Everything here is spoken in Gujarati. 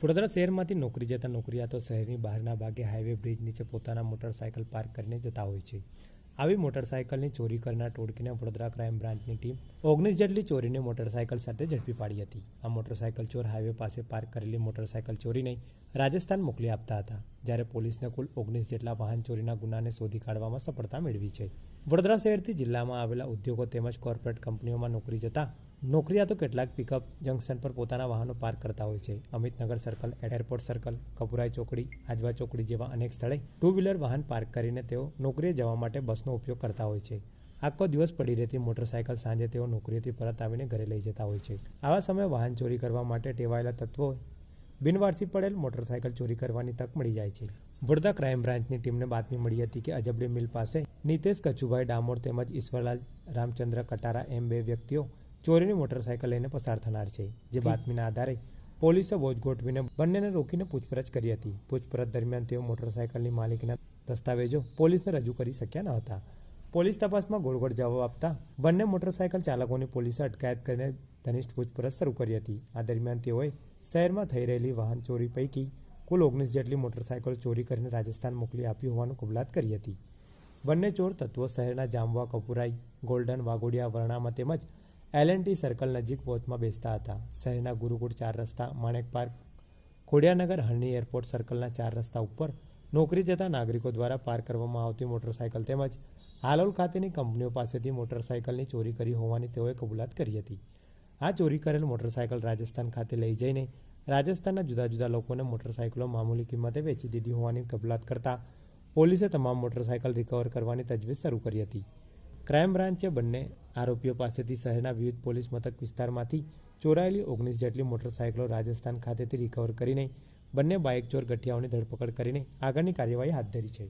વડોદરા શહેરમાંથી નોકરી જતા નોકરિયાતો શહેરની બહારના ભાગે હાઈવે બ્રિજ નીચે પોતાના મોટરસાયકલ પાર્ક કરીને જતા હોય છે. આવી મોટરસાયકલની ચોરી કરનાર ટોળકીને વડોદરા ક્રાઇમ બ્રાન્ચની ટીમ ઓગણીસ જેટલી ચોરીને મોટરસાયકલ સાથે ઝડપી પાડી હતી. આ મોટરસાયકલ ચોર હાઈવે પાસે પાર્ક કરેલી મોટરસાયકલ ચોરીને રાજસ્થાન મોકલી આપતા હતા, જ્યારે પોલીસને કુલ ઓગણીસ જેટલા વાહન ચોરીના ગુનાને શોધી કાઢવામાં સફળતા મેળવી છે. વડોદરા શહેરથી જિલ્લામાં આવેલા ઉદ્યોગો તેમજ કોર્પોરેટ કંપનીઓમાં નોકરી જતા નોકરિયાતો કેટલાક પિકઅપ જંકશન પર પોતાના વાહનો પાર્ક કરતા હોય છે. Amitnagar circle airport circle Kapurai ચોકડી, આજવા ચોકડી જેવા અનેક સ્થળે ટુ વ્હીલર વાહન પાર્ક કરીને તેઓ નોકરીએ જવા માટે બસનો ઉપયોગ કરતા હોય છે. આખો દિવસ પડી રહેતી મોટરસાયકલ સાંજે તેઓ નોકરીએથી પરત આવીને ઘરે લઈ જતા હોય છે. આવા સમયે વાહન ચોરી કરવા માટે ટેવાયેલા તત્વો બિનવારસી પડેલ મોટરસાયકલ ચોરી કરવાની તક મળી જાય છે. વડોદરા ક્રાઇમ બ્રાન્ચની ટીમને બાતમી મળી હતી કે અજબડી મિલ પાસે નીતેશ કચુભાઈ ડામોર તેમજ ઈશ્વરલાલ રામચંદ્ર કટારા એમ બે વ્યક્તિઓ ચોરીની મોટરસાયકલ લઈને પસાર થનાર છે. જે બાતમીના આધારે પોલીસે બોજ ગોઠવીને બંનેને રોકીને પૂછપરછ કરી હતી. પૂછપરછ દરમિયાન તેઓ મોટરસાયકલની માલિકના દસ્તાવેજો પોલીસને રજૂ કરી શક્યા ન હતા. પોલીસ તપાસમાં ગોળ ગોળ જવાબ આપતા બંને મોટરસાયકલ ચાલકોની પોલીસે અટકાયત કરીને ઘનિષ્ઠ પૂછપરછ શરૂ કરી હતી. આ દરમિયાન તેઓએ શહેરમાં થઈ રહેલી વાહન ચોરી પૈકી કુલ ઓગણીસ જેટલી મોટરસાયકલ ચોરી કરીને રાજસ્થાન મોકલી આપી હોવાનું કબૂલાત કરી હતી. બંને ચોર તત્વો શહેરના જામવા કપુરાઈ ગોલ્ડન વાઘોડિયા વરણામાં તેમજ એલ એન ટી સર્કલ નજીક વોચમાં બેસતા હતા. શહેરના ગુરુકુળ ચાર રસ્તા, માણેક પાર્ક, ખોડિયાનગર હરણી એરપોર્ટ સર્કલના ચાર રસ્તા ઉપર નોકરી જતા નાગરિકો દ્વારા પાર્ક કરવામાં આવતી મોટરસાયકલ તેમજ હાલોલ ખાતેની કંપનીઓ પાસેથી મોટરસાયકલની ચોરી કરી હોવાની તેઓએ કબૂલાત કરી હતી. આ ચોરી કરેલ મોટરસાયકલ રાજસ્થાન ખાતે લઈ જઈને રાજસ્થાનના જુદા જુદા લોકોને મોટરસાયકલો મામૂલી કિંમતે વેચી દીધી હોવાની કબૂલાત કરતા પોલીસે તમામ મોટરસાયકલ રિકવર કરવાની તજવીજ શરૂ કરી હતી. ક્રાઇમ બ્રાન્ચે બંને આરોપીઓ પાસેથી શહેરના વિવિધ પોલીસ મથક વિસ્તારમાંથી ચોરાયેલી ઓગણીસ જેટલી મોટરસાયકલો રાજસ્થાન ખાતેથી રિકવર કરીને બંને બાઇક ચોર ગઠિયાઓની ધરપકડ કરીને આગળની કાર્યવાહી હાથ ધરી છે.